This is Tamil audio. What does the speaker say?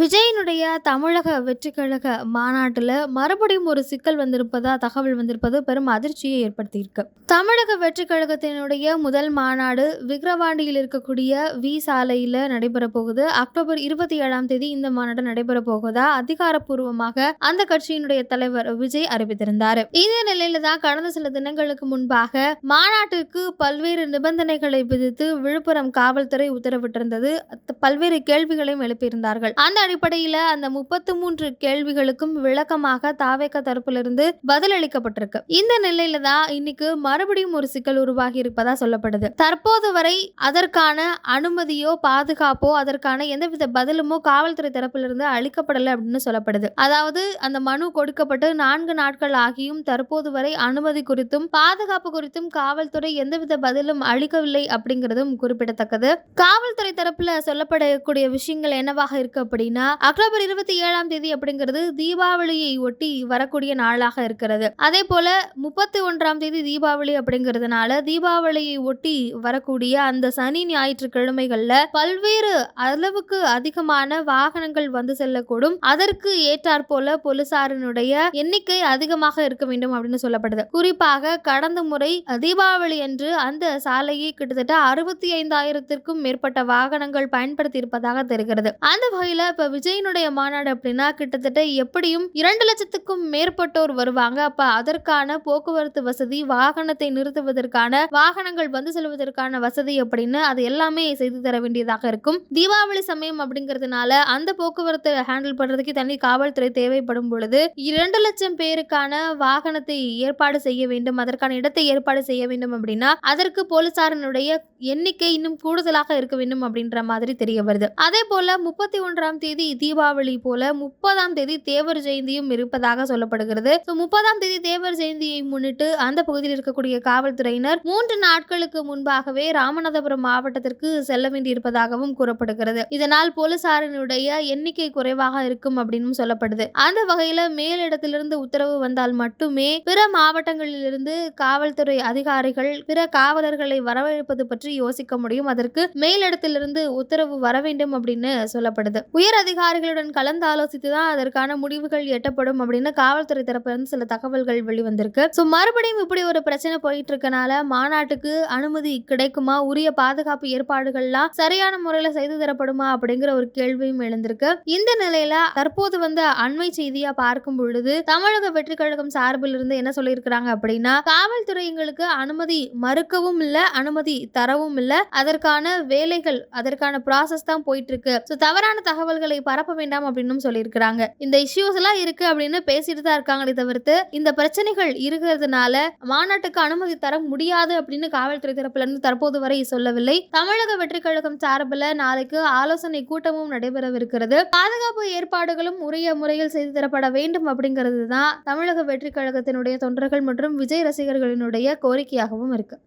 விஜயனுடைய தமிழக வெற்றிக்கழக மாநாட்டில் மறுபடியும் ஒரு சிக்கல் வந்திருப்பதா தகவல் வந்திருப்பது பெரும் அதிர்ச்சியை ஏற்படுத்தியிருக்கு. தமிழக வெற்றிக்கழகத்தினுடைய முதல் மாநாடு விக்ரவாண்டியில் இருக்கக்கூடிய வி சாலையில் நடைபெற போகுது. அக்டோபர் இருபத்தி ஏழாம் தேதி இந்த மாநாடு நடைபெற போகுதா அதிகாரப்பூர்வமாக அந்த கட்சியினுடைய தலைவர் விஜய் அறிவித்திருந்தார். இந்த நிலையில தான் கடந்த சில தினங்களுக்கு முன்பாக மாநாட்டிற்கு பல்வேறு நிபந்தனைகளை விதித்து விழுப்புரம் காவல்துறை உத்தரவிட்டிருந்தது. பல்வேறு கேள்விகளையும் எழுப்பியிருந்தார்கள். அந்த அடிப்படையில் அந்த முப்பத்து மூன்று கேள்விகளுக்கும் விளக்கமாக தாவேக்க தரப்பிலிருந்து பதிலளிக்கப்பட்டிருக்கு. இந்த நிலையில தான் இன்னைக்கு மறுபடியும் ஒரு சிக்கல் உருவாகி இருப்பதா சொல்லப்படுது. தற்போது வரை அதற்கான அனுமதியோ பாதுகாப்போ அதற்கான எந்தவித பதிலுமோ காவல்துறை தரப்பிலிருந்து அளிக்கப்படலை அப்படின்னு சொல்லப்படுது. அதாவது அந்த மனு கொடுக்கப்பட்டு நான்கு நாட்கள் ஆகியும் தற்போது வரை அனுமதி குறித்தும் பாதுகாப்பு குறித்தும் காவல்துறை எந்தவித பதிலும் அளிக்கவில்லை அப்படிங்கிறதும் குறிப்பிடத்தக்கது. காவல்துறை தரப்புல சொல்லப்படக்கூடிய விஷயங்கள் என்னவாக இருக்கு அப்படின்னு அக்டோபர் இருபத்தி ஏழாம் தேதி அப்படிங்கிறது தீபாவளியை ஒட்டி வரக்கூடிய நாளாக இருக்கிறது. அதே போல முப்பத்தி ஒன்றாம் தேதி தீபாவளி அப்படிங்கிறதுனால தீபாவளியை ஒட்டி வரக்கூடிய அந்த சனி ஞாயிற்றுக்கிழமைகள்ல பல்வேறு அளவுக்கு அதிகமான வாகனங்கள் வந்து செல்லக்கூடும். அதற்கு ஏற்றாற் போல போலீசாரனுடைய எண்ணிக்கை அதிகமாக இருக்க வேண்டும் அப்படின்னு சொல்லப்படுது. குறிப்பாக கடந்த முறை தீபாவளி அன்று அந்த சாலையை கிட்டத்தட்ட அறுபத்தி ஐந்தாயிரத்திற்கும் மேற்பட்ட வாகனங்கள் பயன்படுத்தி இருப்பதாக தெரிகிறது. அந்த வகையில இப்போ விஜயனுடைய மாநாடு அப்படின்னா கிட்டத்தட்ட எப்படியும் இரண்டு லட்சத்துக்கும் மேற்பட்டோர் வருவாங்க. அப்போ அதற்கான போக்குவரத்து வசதி வாகனத்தை நிறுத்துவதற்கான வாகனங்கள் வந்து செல்வதற்கான வசதி அப்படின்னு அது எல்லாமே செய்து தர வேண்டியதாக இருக்கும். தீபாவளி சமயம் அப்படிங்கிறதுனால அந்த போக்குவரத்தை ஹேண்டில் பண்றதுக்கு தனி காவல்துறை தேவைப்படும் பொழுது இரண்டு லட்சம் பேருக்கான வாகனத்தை ஏற்பாடு செய்ய வேண்டும் அதற்கான இடத்தை ஏற்பாடு செய்ய வேண்டும் அப்படின்னா அதற்கு போலீசாரினுடைய எண்ணிக்கை இன்னும் கூடுதலாக இருக்க வேண்டும் அப்படின்ற மாதிரி தெரிய வருது. அதே போல முப்பத்தி ஒன்றாம் தேதி தேதி தீபாவளி போல முப்பதாம் தேதி தேவர் ஜெயந்தியும் இருப்பதாக சொல்லப்படுகிறது. முப்பதாம் தேதி தேவர் ஜெயந்தியை முன்னிட்டு அந்த பகுதியில் இருக்கக்கூடிய காவல்துறையினர் மூன்று நாட்களுக்கு முன்பாகவே ராமநாதபுரம் மாவட்டத்திற்கு செல்ல வேண்டியிருப்பதாகவும் கூறப்படுகிறது. இதனால் போலீசாரினுடைய எண்ணிக்கை குறைவாக இருக்கும் அப்படின்னு சொல்லப்படுது. அந்த வகையில மேலிடத்திலிருந்து உத்தரவு வந்தால் மட்டுமே பிற மாவட்டங்களிலிருந்து காவல்துறை அதிகாரிகள் பிற காவலர்களை வரவழைப்பது பற்றி யோசிக்க முடியும். அதற்கு மேலிடத்திலிருந்து உத்தரவு வர வேண்டும் அப்படின்னு சொல்லப்படுது. உயர் அதிகாரிகளுடன் கலந்து ஆலோசித்து தான் அதற்கான முடிவுகள் எட்டப்படும் அப்படின்னு காவல்துறை தரப்பிலிருந்து சில தகவல்கள் வெளிவந்திருக்கு. ஸோ மறுபடியும் இப்படி ஒரு பிரச்சனை போயிட்டு இருக்கனால மாநாட்டுக்கு அனுமதி கிடைக்குமா? உரிய பாதுகாப்பு ஏற்பாடுகள்லாம் சரியான முறையில செய்து தரப்படுமா? அப்படிங்கிற ஒரு கேள்வியும் எழுந்திருக்கு. இந்த நிலையில தற்போது வந்து அண்மை செய்தியா பார்க்கும் பொழுது தமிழக வெற்றி கழகம் சார்பில் இருந்து என்ன சொல்லியிருக்கிறாங்க அப்படின்னா காவல்துறை எங்களுக்கு அனுமதி மறுக்கவும் இல்ல அனுமதி தரவும் இல்ல. அதற்கான வேலைகள் அதற்கான ப்ராசஸ் தான் போயிட்டு இருக்கு ஸோ தவறான தகவல்களை பரப்ப வேண்டாம் அப்படின்னு சொல்லியிருக்கிறாங்க. இந்த இஷ்யூஸ் எல்லாம் இருக்கு அப்படின்னு பேசிட்டு தான் இருக்காங்களே தவிர்த்து இந்த பிரச்சனைகள் இருக்கிறதுனால மாநாட்டுக்கு அனுமதி தர முடியாது அப்படின்னு காவல்துறை தரப்புல இருந்து தற்போது வரை சொல்லவில்லை. தமிழக வெற்றி கழகம் சார்பில் நாளைக்கு ஆலோசனை கூட்டமும் நடைபெறவிருக்கிறது. பாதுகாப்பு ஏற்பாடுகளும் உரிய முறையில் செய்து தரப்பட வேண்டும் அப்படிங்கிறது தான் தமிழக வெற்றி கழகத்தினுடைய தொண்டர்கள் மற்றும் விஜய் ரசிகர்களினுடைய கோரிக்கையாகவும் இருக்கு.